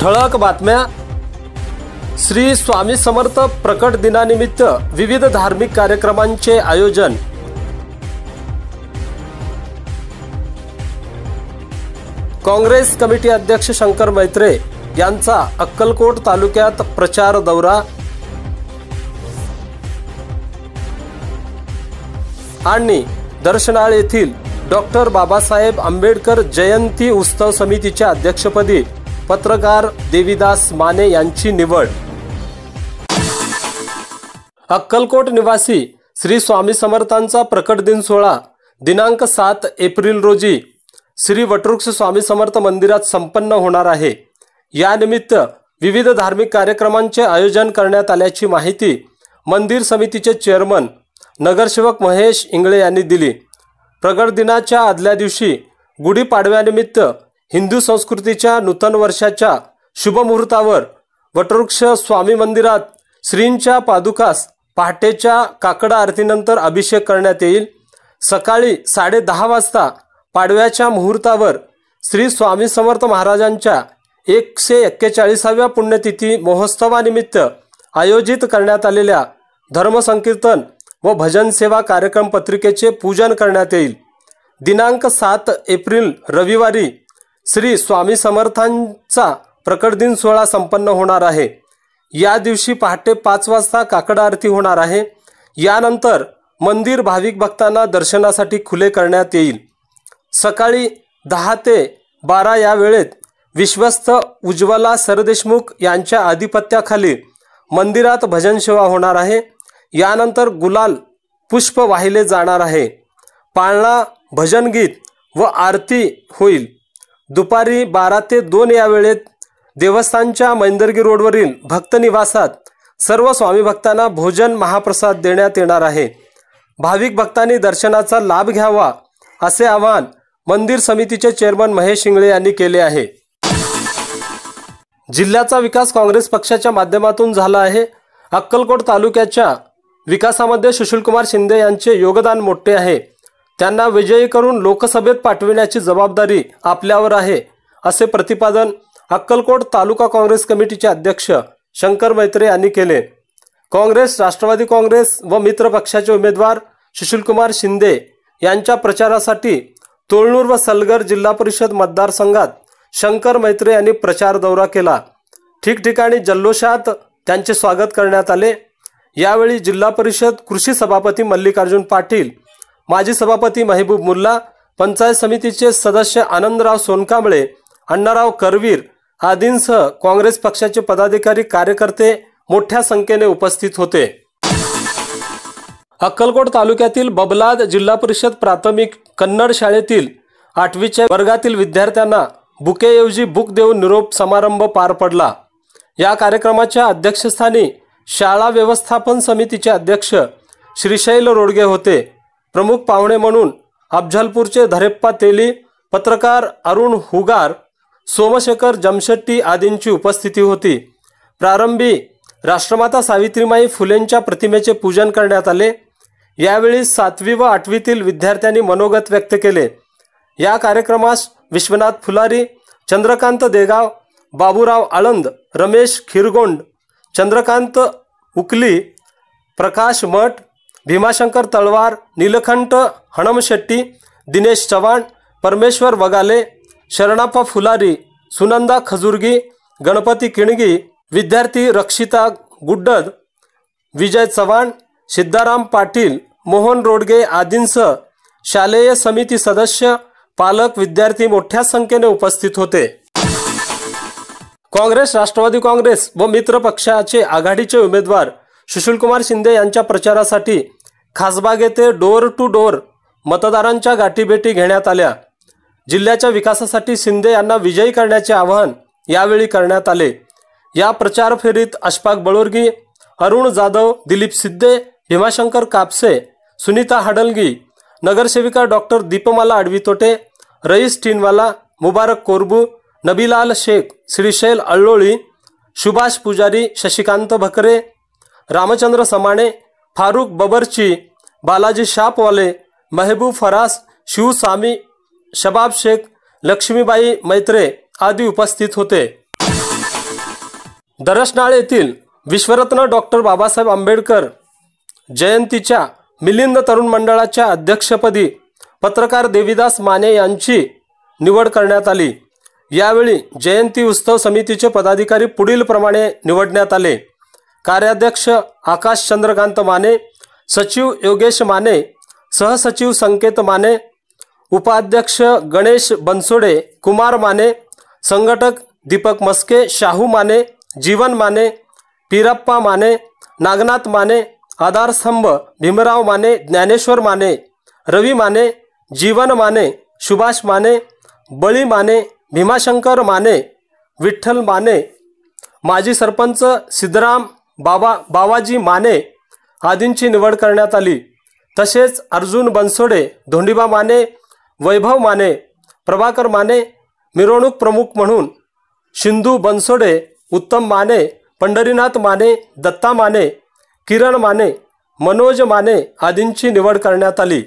ठळक बातम्या. श्री स्वामी समर्थ प्रकट दिनानिमित्त विविध धार्मिक कार्यक्रमांचे आयोजन. काँग्रेस कमिटी अध्यक्ष शंकर मैत्रे यांचा अक्कलकोट तालुक्यात प्रचार दौरा. आणि दर्शनाळ येथील डॉक्टर बाबासाहेब आंबेडकर जयंती उत्सव समितीच्या अध्यक्षपदी पत्रकार देवीदास माने यांची निवड. अक्कलकोट निवासी श्री स्वामी समर्थांचा प्रकट दिन सोहळा दिनांक सात एप्रिल रोजी श्री वटवृक्ष स्वामी समर्थ मंदिरात संपन्न होणार आहे. यानिमित्त विविध धार्मिक कार्यक्रमांचे आयोजन करण्यात आल्याची माहिती मंदिर समितीचे चेअरमन नगरसेवक महेश इंगळे यांनी दिली. प्रगट दिनाच्या आदल्या दिवशी गुढीपाडव्यानिमित्त हिंदू संस्कृतीच्या नूतन वर्षाच्या शुभमुहूर्तावर वटवृक्ष स्वामी मंदिरात श्रींच्या पादुकास पहाटेच्या काकडा आरतीनंतर अभिषेक करण्यात येईल. सकाळी साडे दहा वाजता पाडव्याच्या मुहूर्तावर श्री स्वामी समर्थ महाराजांच्या एकशे एक्केचाळीसाव्या पुण्यतिथी महोत्सवानिमित्त आयोजित करण्यात आलेल्या धर्मसंकीर्तन व भजन सेवा कार्यक्रम पत्रिकेचे पूजन करण्यात येईल. दिनांक सात एप्रिल रविवारी श्री स्वामी समर्थांचा प्रकट दिन सोहळा संपन्न होणार आहे. या दिवशी पहाटे पाच वाजता काकड आरती होणार आहे. यानंतर मंदिर भाविक भक्तांना दर्शनासाठी खुले करण्यात येईल. सकाळी दहा ते बारा या वेळेत विश्वस्त उज्ज्वला सरदेशमुख यांच्या आधिपत्याखाली मंदिरात भजन सेवा होणार आहे. यानंतर गुलाल पुष्प वाहिले जाणार आहे. पाळणा भजन गीत व आरती होईल. दुपारी बारा ते दोन या वेळेत देवस्थानच्या मैंदर्गी रोडवरील भक्त निवासात सर्व स्वामी भक्तांना भोजन महाप्रसाद देण्यात येणार आहे. भाविक भक्तांनी दर्शनाचा लाभ घ्यावा असे आवाहन मंदिर समितीचे चेअरमन महेश शिंगळे यांनी केले आहे. जिल्ह्याचा विकास काँग्रेस पक्षाच्या माध्यमातून झाला आहे. अक्कलकोट तालुक्याच्या विकासामध्ये सुशीलकुमार शिंदे यांचे योगदान मोठे आहे. त्यांना विजयी करून लोकसभेत पाठविण्याची जबाबदारी आपल्यावर आहे असे प्रतिपादन अक्कलकोट तालुका काँग्रेस कमिटीचे अध्यक्ष शंकर मैत्रे यांनी केले. काँग्रेस राष्ट्रवादी काँग्रेस व मित्र पक्षाचे उमेदवार सुशीलकुमार शिंदे यांच्या प्रचारासाठी तोळणूर व सलगर जिल्हा परिषद मतदारसंघात शंकर मैत्रे यांनी प्रचार दौरा केला. ठिकठिकाणी जल्लोषात त्यांचे स्वागत करण्यात आले. यावेळी जिल्हा परिषद कृषी सभापती मल्लिकार्जुन पाटील माजी सभापती महबूब मुल्ला पंचायत समितीचे सदस्य आनंदराव सोनकांबळे अण्णाराव करवीर आदींसह काँग्रेस पक्षाचे पदाधिकारी कार्यकर्ते मोठ्या संख्येने उपस्थित होते. अक्कलकोट तालुक्यातील बबलाद जिल्हा परिषद प्राथमिक कन्नड शाळेतील आठवीच्या वर्गातील विद्यार्थ्यांना बुकेऐवजी बुक देऊन निरोप समारंभ पार पडला. या कार्यक्रमाच्या अध्यक्षस्थानी शाळा व्यवस्थापन समितीचे अध्यक्ष श्रीशैल रोडगे होते. प्रमुख पाहुणे म्हणून अफझलपूरचे धरेप्पा तेली पत्रकार अरुण हुगार सोमशेखर जमशेट्टी आदींची उपस्थिती होती. प्रारंभी राष्ट्रमाता सावित्रीमाई फुलेंच्या प्रतिमेचे पूजन करण्यात आले. यावेळी सातवी व आठवीतील विद्यार्थ्यांनी मनोगत व्यक्त केले. या कार्यक्रमास विश्वनाथ फुलारी चंद्रकांत देगाव बाबूराव आळंद रमेश खिरगोंड चंद्रकांत उकली प्रकाश मठ भीमाशंकर तळवार नीलकंठ हणमशेट्टी दिनेश चव्हाण परमेश्वर वगाले शरणाप्पा फुलारी सुनंदा खजुर्गी गणपती किणगी विद्यार्थी रक्षिता गुड्डद विजय चव्हाण सिद्धाराम पाटील मोहन रोडगे आदींसह शालेय समिती सदस्य पालक विद्यार्थी मोठ्या संख्येने उपस्थित होते. काँग्रेस राष्ट्रवादी काँग्रेस व मित्र पक्षाचे आघाडीचे उमेदवार सुशीलकुमार शिंदे यांच्या प्रचारासाठी खासबाग येथे डोअर टू डोअर मतदारांच्या गाठीभेटी घेण्यात आल्या. जिल्ह्याच्या विकासासाठी शिंदे यांना विजयी करण्याचे आवाहन यावेळी करण्यात आले. या प्रचार फेरीत अशफाक बळोरगी अरुण जाधव दिलीप सिद्धे भीमाशंकर कापसे सुनीता हडलगी नगरसेविका डॉक्टर दीपमाला आडवीतोटे रईस टिनवाला मुबारक कोरबू नबीलाल शेख श्रीशैल अल्लोळी सुभाष पुजारी शशिकांत भकरे रामचंद्र समाणे फारुख बबरची बालाजी शापवाले महबूब फरास शिवस्वामी शबाब शेख लक्ष्मीबाई मैत्रे आदी उपस्थित होते. दरसनाळ येथील विश्वरत्न डॉक्टर बाबासाहेब आंबेडकर जयंतीच्या मिलिंद तरुण मंडळाच्या अध्यक्षपदी पत्रकार देविदास माने यांची निवड करण्यात आली. यावेळी जयंती उत्सव समितीचे पदाधिकारी पुढील प्रमाणे निवडण्यात आले. कार्याध्यक्ष आकाश चंद्रकांत माने सचिव योगेश माने सहसचिव संकेत माने उपाध्यक्ष गणेश बनसोडे कुमार माने संघटक दीपक मस्के शाहू माने जीवन माने पिरप्पा माने नागनाथ माने आधारस्तंभ भीमराव माने ज्ञानेश्वर माने रवी माने जीवन माने सुभाष माने बळी माने भीमाशंकर माने विठ्ठल माने माजी सरपंच सिद्धराम बाबा बावाजी माने आदींची निवड करण्यात आली. तसेच अर्जुन बनसोडे धोंडीबा माने वैभव माने प्रभाकर माने मिरवणूक प्रमुख म्हणून शिंदू बनसोडे उत्तम माने पंढरीनाथ माने दत्ता माने किरण माने मनोज माने आदींची निवड करण्यात आली.